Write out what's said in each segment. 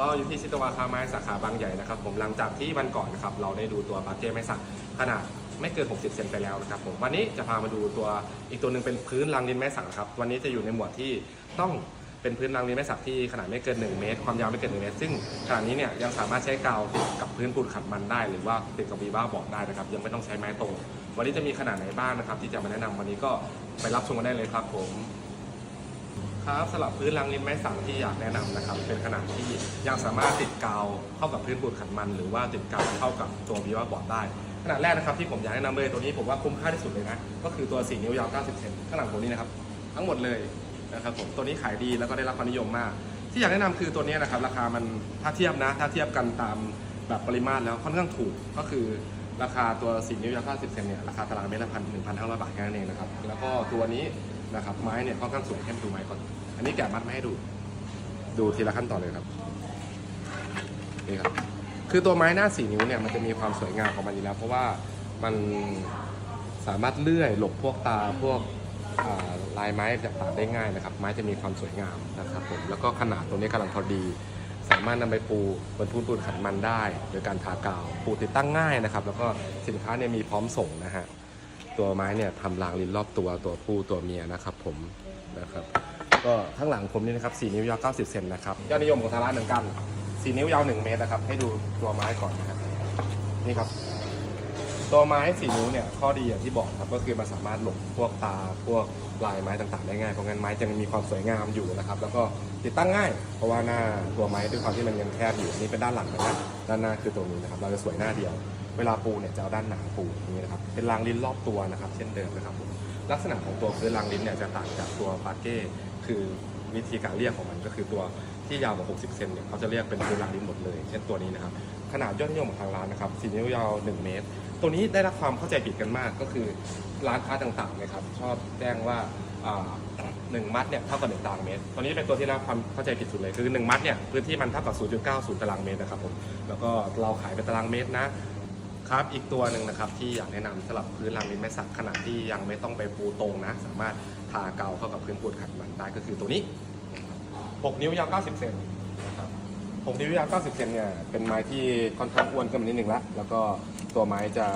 ก็อยู่ที่ชิตวาคาไม้สาขาบางใหญ่นะครับผมหลังจากที่วันก่อนนะครับเราได้ดูตัวปาเก้ไม้สักขนาดไม่เกิน 60 เซนไปแล้วนะครับผมวันนี้จะพามาดูตัวอีกตัวหนึ่งเป็นพื้นรางดินไม้สักครับวันนี้จะอยู่ในหมวดที่ต้องเป็นพื้นรางดินไม้สักที่ขนาดไม่เกิน 1 เมตร ความยาวไม่เกิน 1 เมตร ซึ่งขนาดนี้เนี่ยยังสามารถใช้กาวติดกับพื้นปูนขัดมันได้ หรือว่าติดกับวีบ้าบอร์ดได้นะครับยังไม่ต้องใช้ไม้ตรง วันนี้จะมีขนาดไหนบ้างนะครับ ที่จะมาแนะนำวันนี้ก็ไปรับชมกันได้เลยครับผม ครับสำหรับพื้นรางลิ้นไม้สักที่อยากแนะนำนะครับ เป็นขนาดที่ยังสามารถติดกาวเข้ากับพื้นปูนขัดมัน หรือว่าติดกาวเข้ากับตัววีว่าบอร์ดได้ขนาดแรกนะครับที่ผมอยากแนะนำเลยตัวนี้ผมว่าคุ้มค่าที่สุดเลยนะก็คือตัว 4 นิ้วยาว 90 เซนข้างหลังผมนี้นะครับ ทั้งหมดเลยนะครับผมตัวนี้ขายดีแล้วก็ได้รับความนิยมมาก ที่อยากแนะนำคือตัวนี้นะครับราคามันถ้าเทียบนะถ้าเทียบกันตามแบบปริมาตรแล้วค่อนข้างถูกก็คือราคาตัว4นิ้วยาว90เซนเนี่ยราคาตารางเมตรละพันหนึ่งพันห้าร้อยบาทแค่นั้นเองนะครับแล้วก็ตัวนี้ นะครับไม้เนี่ยค่อนข้างสวยให้ดูไม้ก่อน อันนี้แกะมัดมาให้ดู ดูทีละขั้นตอนเลยครับนี่ครับ คือตัวไม้หน้าสี่นิ้วเนี่ยมันจะมีความสวยงามของมันอยู่แล้วเพราะว่ามันสามารถเลื่อยหลบพวกตาพวกลายไม้ต่างๆได้ง่ายนะครับ ไม้จะมีความสวยงามนะครับผมแล้วก็ขนาดตัวนี้กำลังพอดี สามารถนำไปปูบนพื้นปูนขัดมันได้ โดยการทากาวปูติดตั้งง่ายนะครับ แล้วก็สินค้าเนี่ยมีพร้อมส่งนะฮะ ตัวไม้เนี่ยทำรางลินรอบตัวตัวผู้ตัวเมียนะครับผมนะครับ ก็ข้างหลังผมนี่นะครับ4นิ้วยาว90 เซนนะครับยอดนิยมของทางร้านเหมือนกัน4นิ้วยาว 1 เมตรนะครับให้ดูตัวไม้ก่อนนะครับนี่ครับ ตัวไม้4นิ้วเนี่ยข้อดีอย่างที่บอกครับก็คือมันสามารถหลบพวกตาพวกลายไม้ต่างๆ ได้ง่ายเพราะงั้นไม้จะมีความสวยงามอยู่นะครับ แล้วก็ติดตั้งง่าย เพราะว่าหน้าตัวไม้ด้วยความที่มันยังแคบอยู่นี่เป็นด้านหลังนะครับด้านหน้าคือตัวนี้นะครับ เราจะสวยหน้าเดียวเวลาปูเนี่ยจะเอาด้านหนาปูอย่างนี้นะครับเป็นรางลิ้นรอบตัวนะครับเช่นเดิมนะครับผมลักษณะของตัวพื้นรางลิ้นเนี่ยจะต่างจากตัวปาเก้คือวิธีการเรียกของมันก็คือตัวที่ยาวกว่า 60 เซนเนี่ยเขาจะเรียกเป็นพื้นรางลิ้นหมดเลย เช่นตัวนี้นะครับขนาดยอดนิยมของทางร้านนะครับ4นิ้วยาว 1 เมตร ตัวนี้ได้รับความเข้าใจผิดกันมากก็คือร้านค้าต่างๆนะครับชอบแจ้งว่าหนึ่งมัดเนี่ยเท่ากับหนึ่งตารางเมตรตัวนี้เป็นตัวที่ได้รับความเข้าใจผิดสุดเลยคือหนึ่งมัดเนี่ยพื้นที่มันเท่ากับ 0.90 ตารางเมตรนะครับผม แล้วก็เราขายเป็นตารางเมตรนะ ครับอีกตัวหนึ่งนะครับที่อยากแนะนำสำหรับพื้นรางลิ้นไม้สักขนาดที่ยังไม่ต้องไปปูตรงนะ สามารถทาเกาเข้ากับพื้นปูนขัดมันได้ก็คือตัวนี้6นิ้วยาว 90 เซนนะครับ6นิ้วยาว 90 เซนเนี่ยเป็นไม้ที่ค่อนข้างอ้วนขึ้นมานิดหนึ่งละแล้วก็ตัวไม้จะ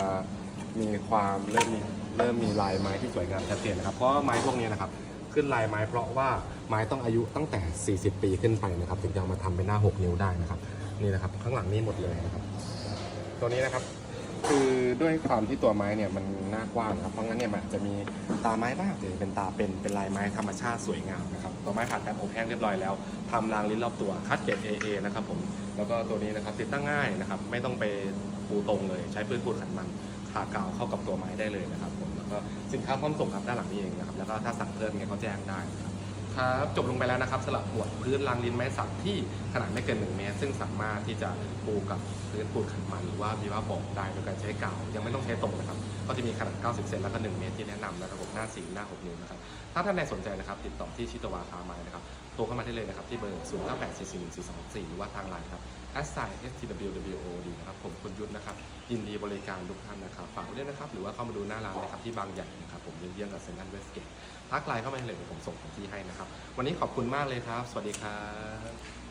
มีความเริ่มมีเริ่มมีลายไม้ที่สวยงามชัดเจนนะครับเพราะไม้พวกนี้นะครับขึ้นลายไม้เพราะว่าไม้ต้องอายุตั้งแต่ 40 ปีขึ้นไปนะครับถึงจะเอามาทำเป็นหน้า 6 นิ้วได้นะครับนี่นะครับข้างหลังนี่หมดเลยนะครับตัวนี้นะครับ คือด้วยความที่ตัวไม้เนี่ยมันหน้ากว้างครับเพราะงั้นเนี่ยมันอาจจะมีตาไม้บ้างหรือเป็นตาเป็นเป็นลายไม้ธรรมชาติสวยงามนะครับตัวไม้ผ่านการอบแห้งเรียบร้อยแล้วทำรางลิ้นรอบตัวคัดเกรด AA นะครับผมแล้วก็ตัวนี้นะครับติดตั้งง่ายนะครับไม่ต้องไปปูตรงเลยใช้พื้นปูนขัดมันทากาวเข้ากับตัวไม้ได้เลยนะครับผมแล้วก็สินค้าพร้อมส่งครับด้านหลังนี้เองนะครับแล้วก็ถ้าสั่งเพิ่มเนี่ยเขาแจ้งได้นะครับ ครับจบลงไปแล้วนะครับสำหรับหมวดพื้นรางลินไม้สักที่ขนาดไม่เกิน 1 เมตร ซึ่งสามารถที่จะปูกับพื้นปูนขัดมันหรือว่าบีว่าบอกได้โดยการใช้กาวยังไม่ต้องใช้ตรงนะครับ ก็จะมีขนาด 90 เซนแล้วก็ 1 เมตรที่แนะนำนะครับผมหน้าสีหน้า 6 นิ้วนะครับ ถ้าท่านใดสนใจนะครับ ติดต่อที่ชิตวาคาไมนะครับโทรเข้ามาได้เลยนะครับ ที่เบอร์ 0 9 8 4 4 1 4 2 4 หรือว่าทางไลน์ครับ s i s t w w o d นะครับ ผมคุณยุทธนะครับ ยินดีบริการทุกท่านนะครับ ฝากด้วยนะครับ หรือว่าเข้ามาดูหน้าร้านนะครับ ที่บางใหญ่นะครับ ผมเยี่ยงกับเซ็นทรัลเวสเกตทักไลน์เข้ามาเลยเดี๋ยวผมส่งของที่ให้นะครับ วันนี้ขอบคุณมากเลยครับ สวัสดีครับ